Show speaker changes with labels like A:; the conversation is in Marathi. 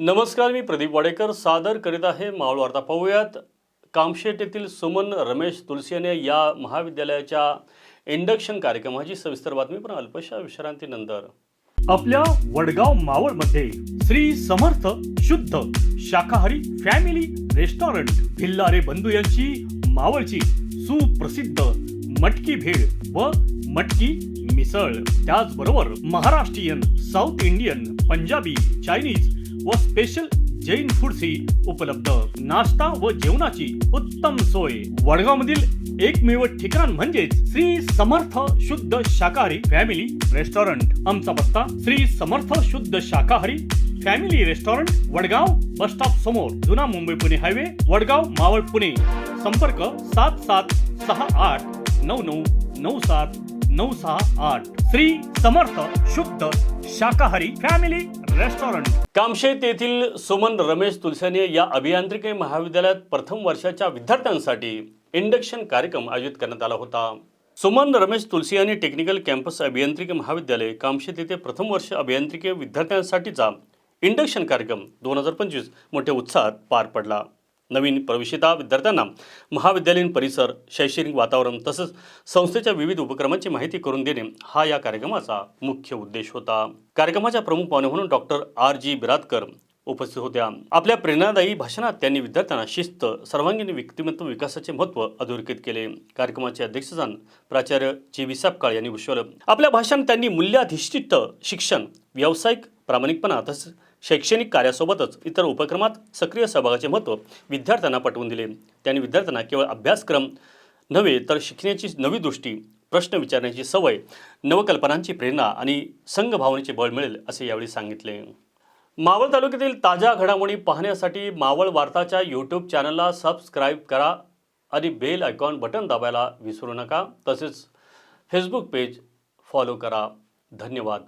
A: नमस्कार मी प्रदीप वाडेकर. सादर करीत आहे मावळ वार्ता. पाहूयात कामशेट येथील सुमन रमेश तुलसीने या महाविद्यालयाच्या इंडक्शन कार्यक्रमाची सविस्तर बातमी पण अल्पशा विश्रांतीनंतर.
B: आपल्या वडगाव मावळमध्ये श्री समर्थ शुद्ध शाकाहारी फॅमिली रेस्टॉरंट भिल्लारे बंधू यांची मावळची सुप्रसिद्ध मटकी भेळ व मटकी मिसळ. त्याचबरोबर Maharashtrian south Indian Punjabi Chinese व स्पेशल जैन फूड्सही उपलब्ध. नाश्ता व जेवणाची उत्तम सोय. वडगाव मधील एकमेव ठिकाण म्हणजेच श्री समर्थ शुद्ध शाकाहारी फॅमिली रेस्टॉरंट आमचा पत्ता श्री समर्थ शुद्ध शाकाहारी family restaurant Vadgaon bus stop समोर. जुना मुंबई पुणे हायवे वडगाव मावळ पुणे. संपर्क सात सात सहा आठ नऊ नऊ नऊ सात नऊ सहा आठ. श्री समर्थ शुद्ध शाकाहारी फॅमिली रेस्टॉरंट
A: कामशेत येथील सुमन रमेश तुलसाने या अभियांत्रिकी महाविद्यालयात प्रथम वर्षाच्या विद्यार्थ्यांसाठी इंडक्शन कार्यक्रम आयोजित करण्यात आला होता. सुमन रमेश तुलसी यांनी टेक्निकल कॅम्पस अभियांत्रिकी महाविद्यालय कामशेत येथे प्रथम वर्ष अभियांत्रिकी विद्यार्थ्यांसाठीचा इंडक्शन कार्यक्रम दोन हजार पंचवीस मोठ्या उत्साहात पार पडला. नवीन प्रवेशिता विद्यार्थ्यांना महाविद्यालयीन परिसर शैक्षणिक वातावरण तसंच संस्थेच्या विविध उपक्रमांची माहिती करून देणे हा या कार्यक्रमाचा मुख्य उद्देश होता. कार्यक्रमाच्या प्रमुख पाहुणे म्हणून डॉक्टर आर जी बिरादकर उपस्थित होत्या. आपल्या प्रेरणादायी भाषणात त्यांनी विद्यार्थ्यांना शिस्त सर्वांगीण व्यक्तिमत्व विकासाचे महत्त्व अधोरेखित केले. कार्यक्रमाचे अध्यक्षस्थान प्राचार्य जी व्ही सापकाळ यांनी भूषवलं. आपल्या भाषणात त्यांनी मूल्याधिष्ठित शिक्षण व्यावसायिक प्रामाणिकपणा तसंच शैक्षणिक कार्यासोबतच इतर उपक्रमात सक्रिय सहभागाचे महत्त्व विद्यार्थ्यांना पटवून दिले. त्यांनी विद्यार्थ्यांना केवळ अभ्यासक्रम नव्हे तर शिकण्याची नवी दृष्टी प्रश्न विचारण्याची सवय नवकल्पनांची प्रेरणा आणि संघभावनेचे बळ मिळेल असे यावेळी सांगितले. मावळ तालुक्यातील ताज्या घडामोडी पाहण्यासाठी मावळ वार्ताच्या यूट्यूब चॅनलला सबस्क्राईब करा आणि बेल आयकॉन बटन दाबायला विसरू नका. तसेच फेसबुक पेज फॉलो करा. धन्यवाद.